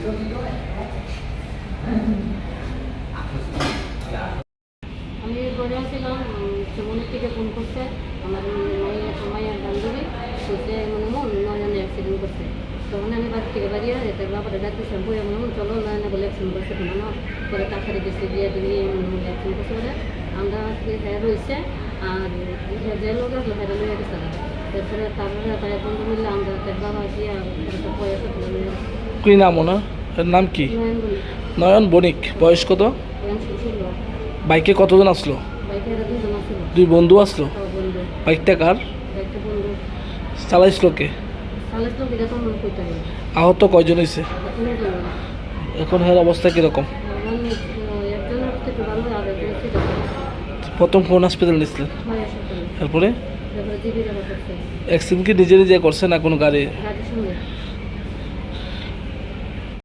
আমি বলে আসছিলাম সুমনের থেকে ফোন করছে। আমার মায়ের মায়ের বান্ধবী, সে মনে মন নয়নে অ্যাক্সিডেন্ট করছে। তখন আমি বাড়ি থেকে বাড়ি আসে তার বাবারে ডাকতেছে বই মনে মন চলো নয়নে বলে অ্যাক্সিডেন্ট করছে মনে পরে তাড়াতাড়ি গেছে, গিয়ে তিনি অ্যাক্সিডেন্ট করছে বলে। আমরা হ্যাঁ রয়েছে, আর হ্যাঁ যে লোক আসলো হেরা লইয়া গেছে। তারপরে তারপরে তার বন্ধু মিললে আমরা তার বাবা গিয়ে পয়সা কি নাম ওনার এর নাম কি? নয়ন বণিক। বয়স কত? বাইকে কতজন আসলো? দুই বন্ধু আসলো? বাইকটা কার? চালাইছিল কে? আহত কয়জন হয়েছে এখন হের অবস্থা কীরকম। প্রথম কোন হসপিটাল নিয়েছিলেন? তারপরে? অ্যাক্সিডেন্ট কি নিজে নিজে করছে না কোনো গাড়ি?